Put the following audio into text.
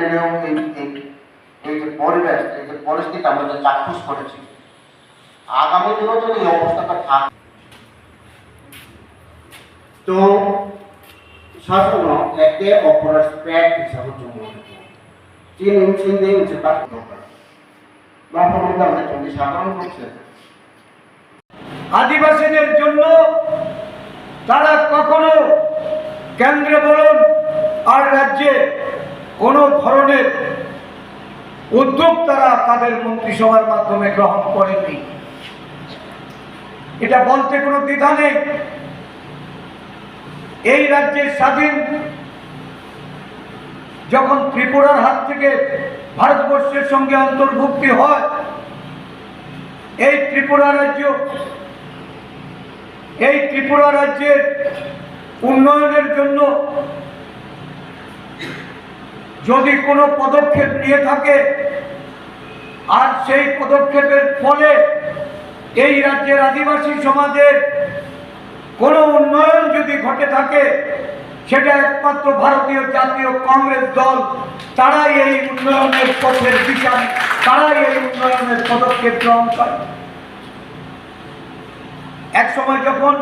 দিনেও এই যে পরিবেশ, এই যে পরিস্থিতি আমরা যে চাক্ষুষ করেছি, আগামী দিনেও এই অবস্থাটা থাকে। তো শাসন একে অপরের স্প্রেড হিসাবে জন্ম চীন চীন দিয়ে আমরা চল্লিশ সাধারণ আদিবাসীদের জন্য তারা কখনো কেন্দ্রে বলুন আর রাজ্যে কোনো ধরনের উদ্যোগ তারা তাদের মন্ত্রিসভার মাধ্যমে গ্রহণ করেনি এটা বলতে কোনো দ্বিধা নেই। এই রাজ্যের স্বাধীন যখন ত্রিপুরার হাত থেকে ভারতবর্ষের সঙ্গে অন্তর্ভুক্তি হয়, এই ত্রিপুরা রাজ্য, এই ত্রিপুরা রাজ্যের উন্নয়নের জন্য যদি কোনো পদক্ষেপ নিয়ে থাকে, আর সেই পদক্ষেপের ফলে এই রাজ্যের আদিবাসী সমাজের কোনো উন্নয়ন যদি ঘটে থাকে, সেটা একমাত্র ভারতীয় জাতীয় কংগ্রেস দল, তারাই এই উন্নয়নের পথের দিশা তারাই এই উন্নয়নের পদক্ষেপ গ্রহণ করে। এক সময় যখন